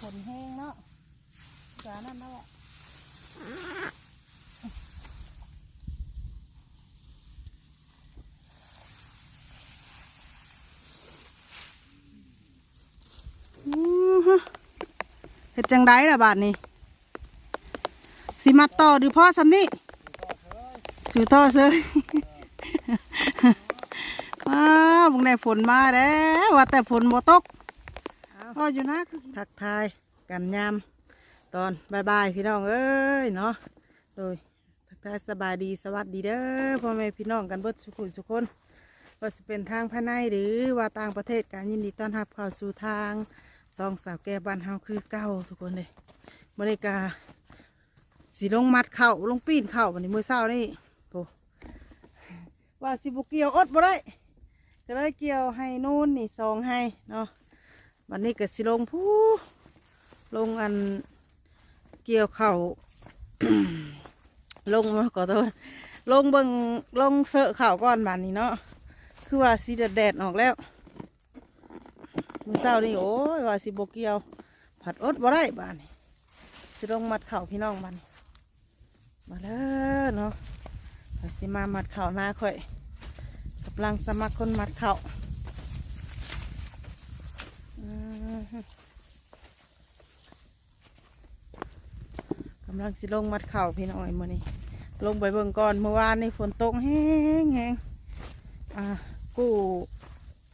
ฝนแห้งเนาะกานั่นนั่นแหละอือฮะเฮ็ดจังไดล่ะบาดนี้สิมาต่อหรือพ่อซันนี่สือต่อเซยว้าวบุงได้ฝนมาแล้วว่าแต่ฝนบ่ตกพ่ ออยู่นะทักทายกันยามตอนบายบายพี่น้องเอ้ยเนาะโดยทักทายสบายดีสวัสดีเด้อพ่อแม่พี่น้องกันเบิดสุขุนสุกคนว่าสิเป็นทางภายในหรือว่าต่างประเทศการยินดีต้อนรับเข้าสู่ทางซองสาวแก่บ้านเฮาคือเก้าทุกคนเลยบริกาสีลงมัดเข่าลงปีนเข่าวันนี้มือเศร้านี่โอ้ว่าสิบุเกียวอดบ่ได้ก็เลยเกี่ยวให้นู่นนี่ซองให้เนาะ วันนี้ก็สิลงผู้ลงอันเกี่ยวเข่าลงมาขอโทษลงเบิงลงเสอะเข่าก่อนบานนี้เนาะคือว่าสีแดดออกแล้วมือเศร้านี่โอ้ยว่าสิบเกียว ผัดอดบ่ได้บานนี้สิลงมัดเข่าพี่น้องบานนี้มาแล้วเนาะสิมามัดเข่าหน้าค่อยกำลังสมัครคนมัดเข่า กำลังสิลงมัดเข่าพี่น้อยมื่อนี้ลงไปเบิ่งก่อนเมื่อวานในฝนตกแห้งแห้งอ่ากู้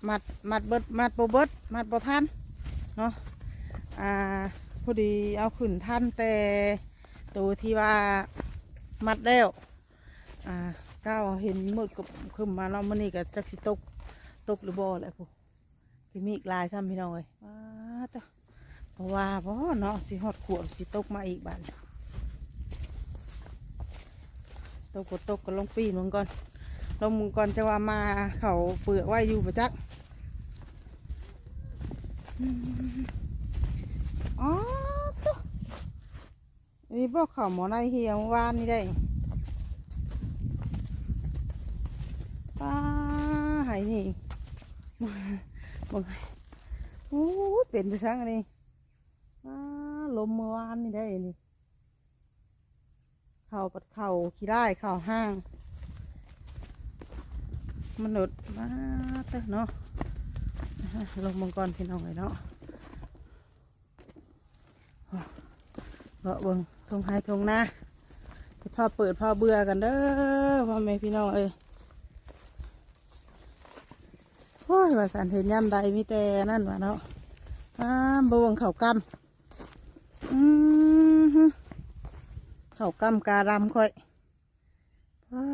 มัดมัดเบิดมัดโบเบิดมัดโบทันเนาะอ่าพอดีเอาขึ้นทันแต่ตัวที่ว่ามัดแล้วอ่าก้าวเห็นมืดกับขึ้นมาเนาะมันนี่ก็จักสิตกตกหรือบ่แหละผู้พี่มีอีกลายซ้ำพี่น้อยว้าตะเพราะว่าบ่เนาะสิฮอดขวบสิตกมาอีกบาน ตกก็ตกก็ลงปีนมึงก่อนลงมึงก่อนจะว่ามาเขาเปลือกไว้อยู่ประจักอ๋อตัวนี่บอกเขาหมอในเฮียเมื่อวานนี่ได้ป้าหายนี่มึงโอ้เป็นไปช่างอันนี้ป้าลมเมื่อวานนี่ได้นี่ เข่าปัดเข่าขี้ได้เข่าห้างมันหนดมาเตอะเนาะลงมังกรพี่น้องเลยเนาะเลาะเบิงทงไฮทงหน้าพ่อเปิดพ่อเบื่อกันเด้อพ่อแม่พี่น้องเอ้ยโอ้ยว่าสันเห็นย่ำใดมีแต่นั่นวะเนาะอ้าบวงเข่ากำอืมฮึ เขากำการำค่อยว้า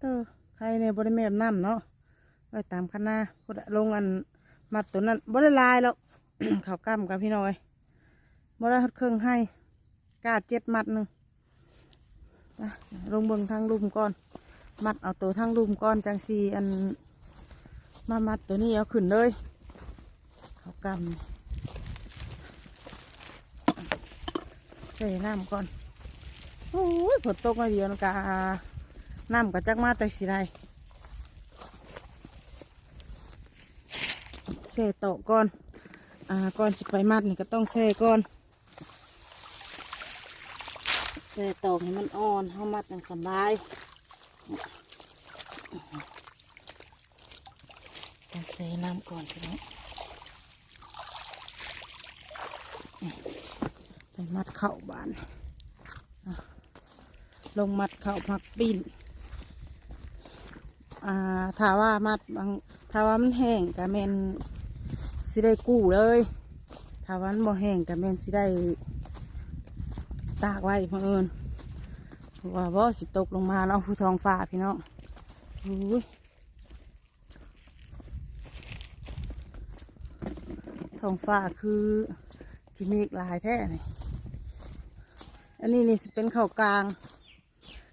เตอใครในบริเวณน้ำเนาะไปตามคณะพุทลงอันมัดตัวนั้นบริลายแล้วเขากำกับพี่น้อยบริหัดเครื่องให้กาดเจ็ดมัดหนึ่งลงเบิ่งทางลุมก่อน มัดเอาตัวทางลุมก่อนจังสีอันมามัดตัวนี้เอาขึ้นเลยเขากำใส่น้ำก่อน โอ้ยฝนตกมาเดียวนกะน้ำก็จักมาแต่สิไรใส่โตก่อน อ่าก่อนสิไปมัดนี่ก็ต้องใส่ก่อนใส่โตให้มันอ่อนเขามัดอย่างสบายต้องเซน้ำก่อนพี่น้องนี่ไปมัดเข่าบาน ลงมัดเข่าพักปีนอ่าถ้าว่ามัดบางถ้าว่ามันแห้งกะเมนสิได้กู้เลยถ้าว่ามันบ่แห้งกะเมนสิได้ตากไว้เพื่อนเพราว่าบ่สิตกลงมาเนาะผู้ทองฟ้าพี่น้องอุ้ยทองฟ้าคือที่มีอีกหลายแท่นี่อันนี้นี่เป็นเข้ากลาง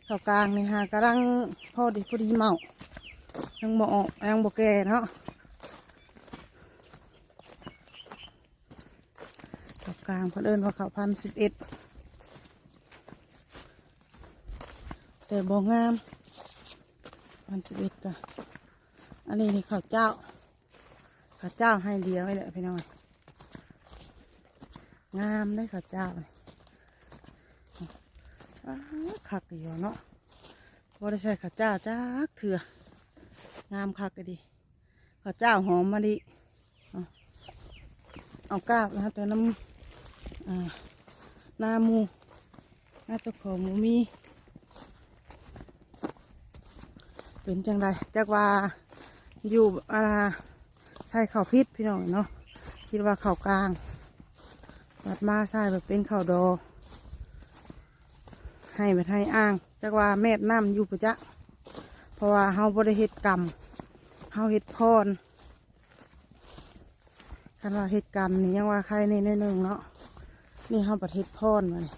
ข้ากลางนี่ฮะกำลังพอดีพอดีเมายังบ่ออกยังบ่แก่เนาะข้ากลางพิ่นเอิ้นว่าข้าพันสิบเอ็ดแต่บ่งามพันสิบเอ็ดจ้ะอันนี้นี่ข้าวเจ้าข้าเจ้าให้เดียวไว้เลยพี่น้องงามได้ข้าวเจ้าเลย คักอยู่เนาะบ่ได้ใส่ข้าวเจ้าจักเถื่องามคักก็ดีข้าวเจ้าหอมมะลิเอาเอากาบนะแต่น้ำหน้ามูน้าจ้าของมูมี เป็นจังไดจักว่าอยู่อ่าใส่ข้าวพิษพี่น้องเนาะคิดว่าข้าวกลางตัดมาใส่แบบเป็นข้าวดอ ให้ไปให้อ้างจักว่าแม่น้ำอยู่ประจะเพราะว่าเฮาบริเฮ็ดกรรมเฮาเฮ็ดพรคันว่าเฮ็ดกรรมนี่ยังว่าใครในนิดนึงเนาะนี่เฮาประเทศพรมาเลย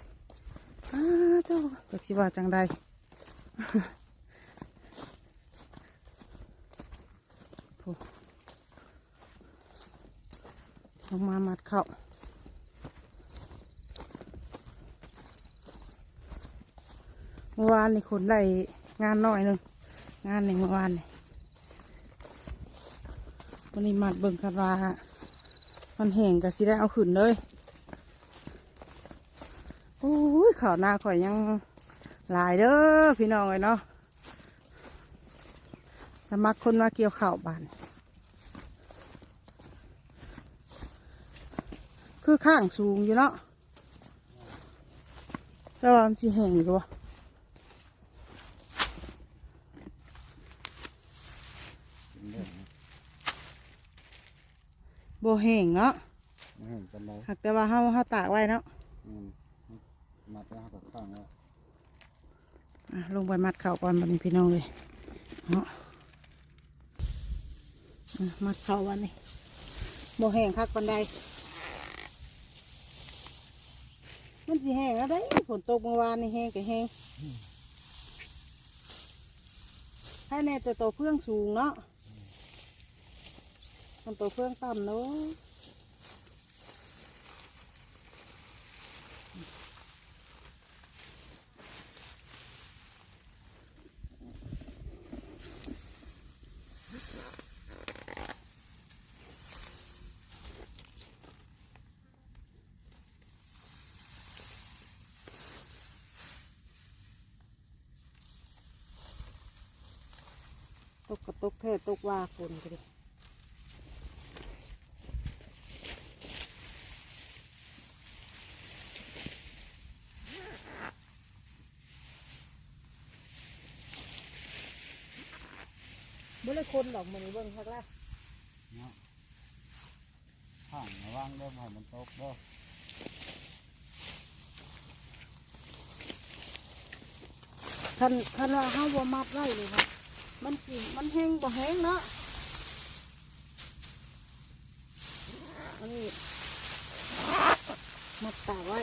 อ้าเจ้าจักสิว่าจังใดลงมามัดเข้า เมื่อวานนี่คนได้งานน้อยหนึ่งงานหนึ่งเมื่อวานนี่วันนี้มัดเบิ่งคันว่ามันแห้งก็สิได้เอาขึ้นเลยโอ้ยข่าวหน้าข่อยยังหลายเด้อพี่น้องเลยเนาะสมัครคนมาเกี่ยวข่าวบานคือข้างสูงอยู่เนาะแต่ว่ามันสิแห้งอยู่วะโบแห้งเนาะไม่เห็นกันเลยหากแต่ว่าเฮาเฮาตากไว้เนาะอืมมัดแล้วกับข้างแล้วอะลงไปมัดเข่าก่อนบัดนี้พี่น้องเลยเนาะอะมัดเข่าวันนี้โบแห้งคักปันใดมันสิแห้งแล้วได้ฝนตกเมื่อวานนี่แห้งก็แห้งให้แน่แต่ตัวเพื่องสูงเนาะ มันตัวเพื่องต่ำเนาะตกกระตกแท้ตกว่าฝนก็ดิบ่เลย คนดอกมันเบิ่งคักแล้วเนาะข้างระวังเด้อให้มันตกเด้อคันคันว่าเฮาบ่มัดไว้เลยค่ะมันสิมันแห้งบ่แห้งเนาะอันนี้มัดตากไว้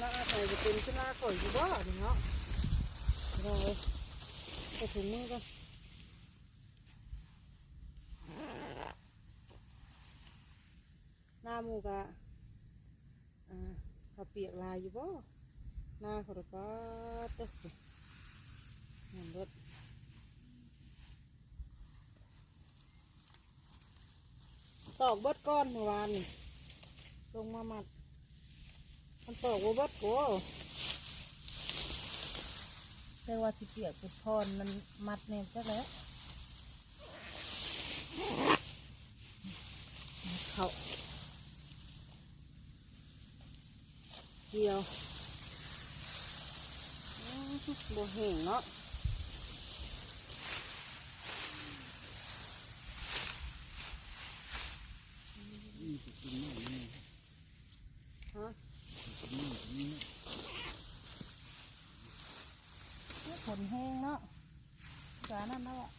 น่าใส่จะเป็นขึ้นมาก่อนอยู่บ่นี่เนาะ เราไปถึงมือกันหน้ามูกะอ่าเขาเปียกลายอยู่บ่หน้าเขาตะก็ตึกเห็นรถตอกบดก้อนเมื่อวานลงมามัดมันตอกว่าเบิดโก แต่ว่าสิเปียกเป็นพรมันมัดเนี่ยจักแล้วเขาเดียวอื้อบัวแห้งเนาะฮะ สิกินนี่นี่ ผลแห้งเนาะจานั่นแล้วอะ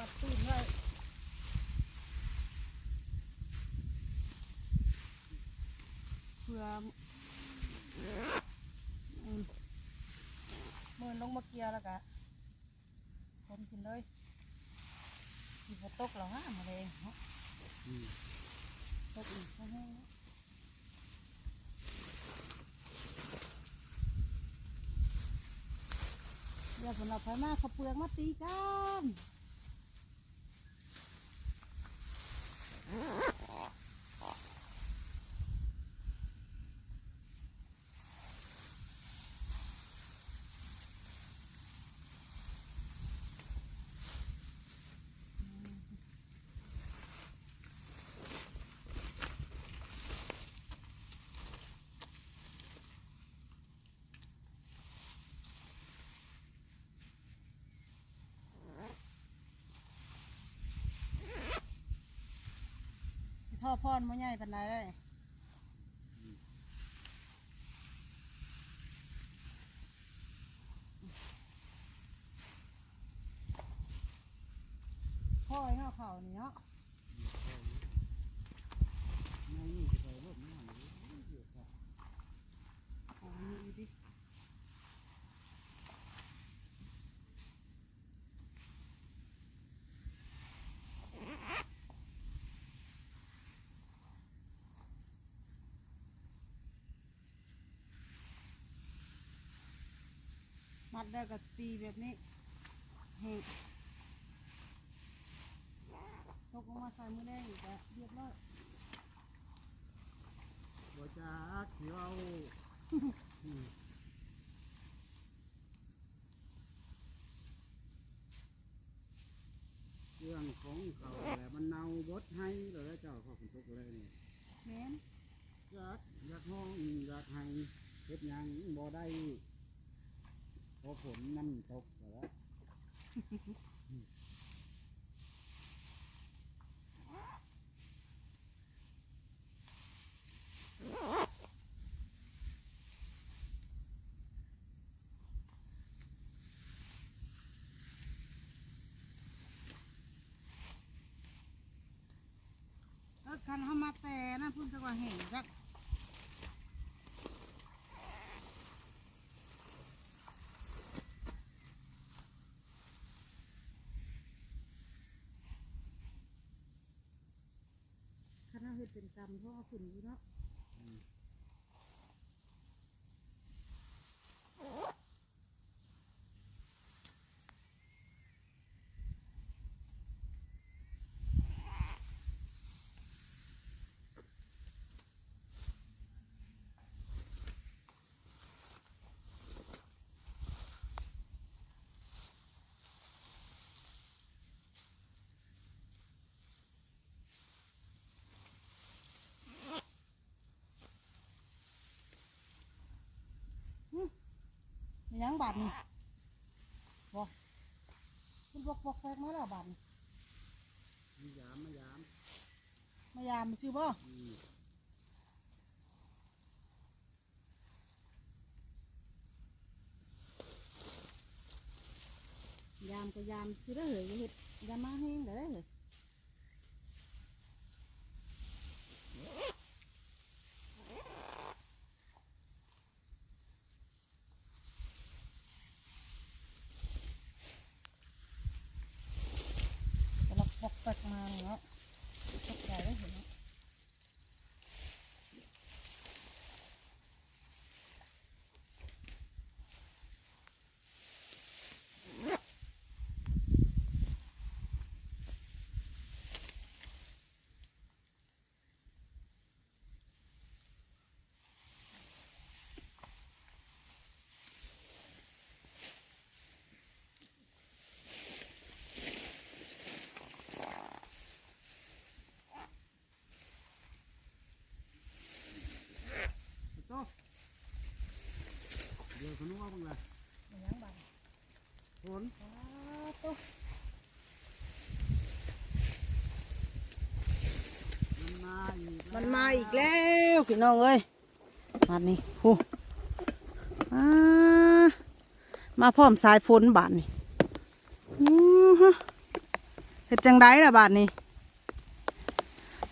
มัตื้นไว้เพื่อมือลงมาเกียร์แล้วกะผมกินเลยกินตกเราห้ามาเลยเนาะตกอีกก็แห้เดี๋ยวผลเราไปมาขับเปลือกมาตีกัน พ่อพรบ่ใหญ่ปานใดได้พ่อไอ้เนาะเขานี่เนาะ ไม่นี่สิไปรถน้ำเลยเดี๋ยวค่ะ โอ้ยนี่ดิ มัดได้ก็ตีแบบนี้เฮ้ตกลงมาใส่มือแดงอีกแล้วเรียบร้อยบ่จักเอาอืมเรื่องของเขาแหละมันเน่าบดให้แล้วเจ้าขอคุณทุกเลยนี่แม่นอยากอยากห้องอยากให้เฮ็ดยังบ่ได้ เพอฝนมันตกแล้วคันเขามาแต่นะพุ่นจะว่าเห็นจักคัน เขาเห็ดเป็นกรรมเพราะว่าขึ้นอยู่เนาะ ยังบาดนี่บอกคุณบอกบอกแฟกมาแล้วบาดนี่มายามมายามมายามซื้อบ่อืมยามก็ยามซื้อได้อเหรออย่าเห็ดอยามาแห้งได้อเหรอแต่เราบอกแฟกมาเนาะตกใจได้อเห็นเนาะ โตเดี๋ยวขนมบ้างละ มีหยังบาด ฝน อ้าตุ๊ มันมาอีก มันมาอีกแล้วพี่น้องเอ้ยมานี่ฮูอ่ามาพร้อมสายฝนบาทนี่อื้อฮะเฮ็ดจังไดล่ะบาทนี่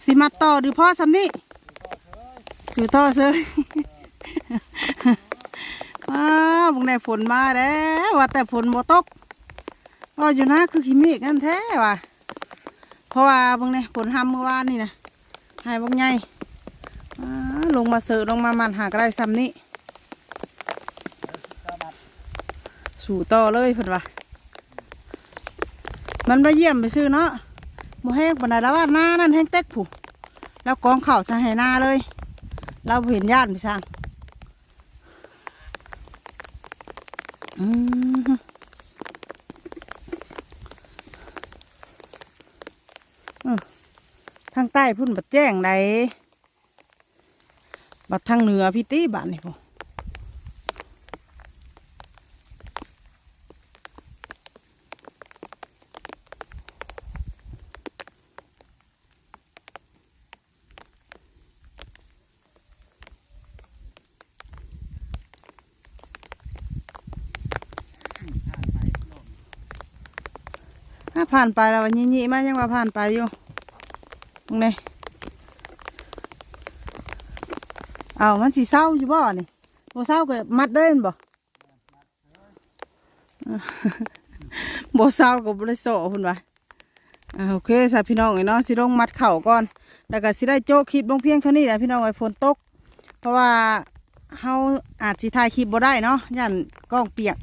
สิมาต่อหรือพ่อสำนี่สิวท่อเซยว้าวบุงได้ฝนมาแล้วว่าแต่ฝนบ่ตกก็อยู่นะคือขี้เมฆนั่นแท้ว่ะเพราะว่าบุงได้ฝนห้ำเมื่อวานนี่นะ หายบุงไงลงมาเสือลงมามันหากไรซ้ำนี่สู่ต่อเลยเพื่อนว่ามันมาเยี่ยมไปซื้อเนาะโมแห้งปานใดแล้วว่าหน้านั่นแห้งเต็กผูแล้วกองเข่าส่ให้หน้าเลย เราเห็นญาติพี่สร้างอืมเออทางใต้พุ่นบัดแจ้งใดบัดทางเหนือพี่ตีบ้านนี่พ่ถ้าผ่านไปแล้ววันนี้ๆมายังว่าผ่านไปอยู่ ตรงนี้เอามันสีเศร้าอยู่บ่นี่บ่เศร้าก็มัดเด้นบ่บ่เศร้าก็บ่ได้โซ่พุ่นว่าอ่าโอเคสาพี่น้องไอ้เนาะสิลงมัดเข่าก่อน แล้วก็สิได้โจกคลิปลงเพียงเท่านี้แหละพี่น้องไอ้ฝนตก เพราะว่าเฮาอาจสิถ่ายคลิปบ่ได้เนาะย่านกล้องเปียก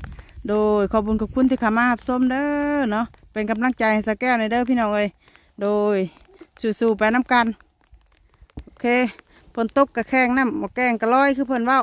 โดยขอบคุญขอบคุณที่เข้ามารับชมเด้อเนาะเป็นกำลังใจให้สกแก้วในอยเด้อพี่น้องเอ้ยโดย สู่ๆไปน้ำกัน โอเคฝนตกกระแข้งน้ำหมกแกงกระลอยคือเพิ่นเว้า